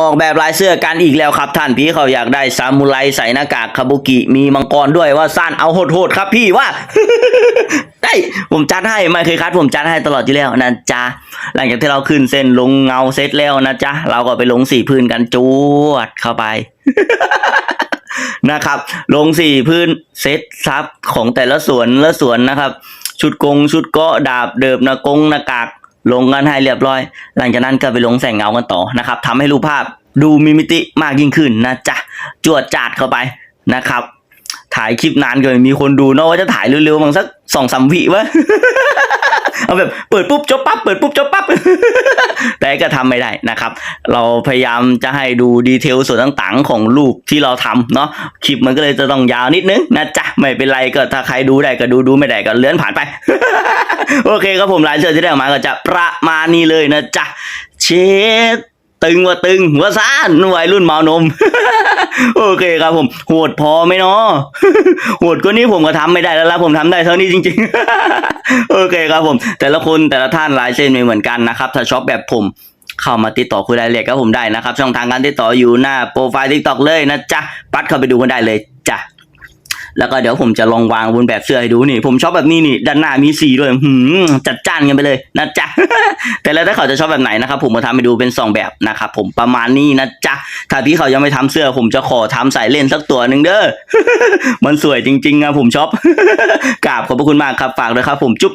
ออกแบบลายเสื้อกันอีกแล้วครับท่านพี่เขาอยากได้ซามูไรใส่หน้ากากคาบุกิมีมังกรด้วยว่าสั้นเอาโหดๆครับพี่ว่า ได้ผมจัดให้ไม่เคยคัดผมจัดให้ตลอดอยู่แล้วนะจ๊ะหลังจากที่เราขึ้นเส้นลงเงาเซตแล้วนะจ๊ะเราก็ไปลงสีพื้นกันจวดเข้าไปนะครับ ลงสี่พื้นเซตซับของแต่ละสวนละสวนนะครับ ชุดกงชุดเกาะดาบเดิบนากงหน้ากาก ลงกันให้เรียบร้อย หลังจากนั้นก็ไปลงแสงเงากันต่อนะครับทำให้รูปภาพดูมีมิติมากยิ่งขึ้นนะจ๊ะจวดจาดเข้าไปนะครับ ถ่ายคลิปนานเกินมีคนดูเนอะว่าจะถ่ายเร็วๆมั้งสักสองสามวิวะเอาแบบเปิดปุ๊บจบปั๊บเปิดปุ๊บจบปั๊บแต่ก็ทำไม่ได้นะครับ เราพยายามจะให้ดูดีเทลส่วนต่างๆ ของรูปที่เราทำเนาะคลิปมันก็เลยจะต้องยาวนิดนึงนะจ๊ะไม่เป็นไรก็ถ้าใครดูได้ก็ดูดูไม่ได้ก็เลื่อนผ่านไป โอเคครับผมลายเสื้อที่ได้ออกมาก็จะประมาณนี้เลยนะจ๊ะเชดตึงว่าตึงว่าซ่านวัยรุ่นเมานม โอเคครับผมโหดพอไหมเนาะโหดก็นี่ผมก็ทำไม่ได้แล้วละผมทำได้เท่านี้จริง ๆ โอเคครับผม แต่ละคนแต่ละท่านลายเส้นไม่เหมือนกันนะครับ ถ้าชอบแบบผมเข้ามาติดต่อคุยรายละเอียดกับผมได้นะครับ ช่องทางการติดต่ออยู่หน้าโปรไฟล์ทิกตอกเลยนะจ๊ะ ปัดเข้าไปดูกันได้เลยจ้ะ แล้วก็เดี๋ยวผมจะลองวางบนแบบเสื้อให้ดูนี่ผมชอบแบบนี้นี่ด้านหน้ามีสีด้วยหืมจัดจ้านกันไปเลยนะจ๊ะแต่แล้วถ้าเขาจะชอบแบบไหนนะครับผมมาทำให้ดูเป็นสองแบบนะครับผมประมาณนี้นะจ๊ะถ้าพี่เขายังไม่ทำเสื้อ ผมจะขอทำใส่เล่นสักตัวหนึ่งเด้อมันสวยจริงๆอะผมชอบกราบขอบพระคุณมากครับฝากด้วยครับผมจุ๊บ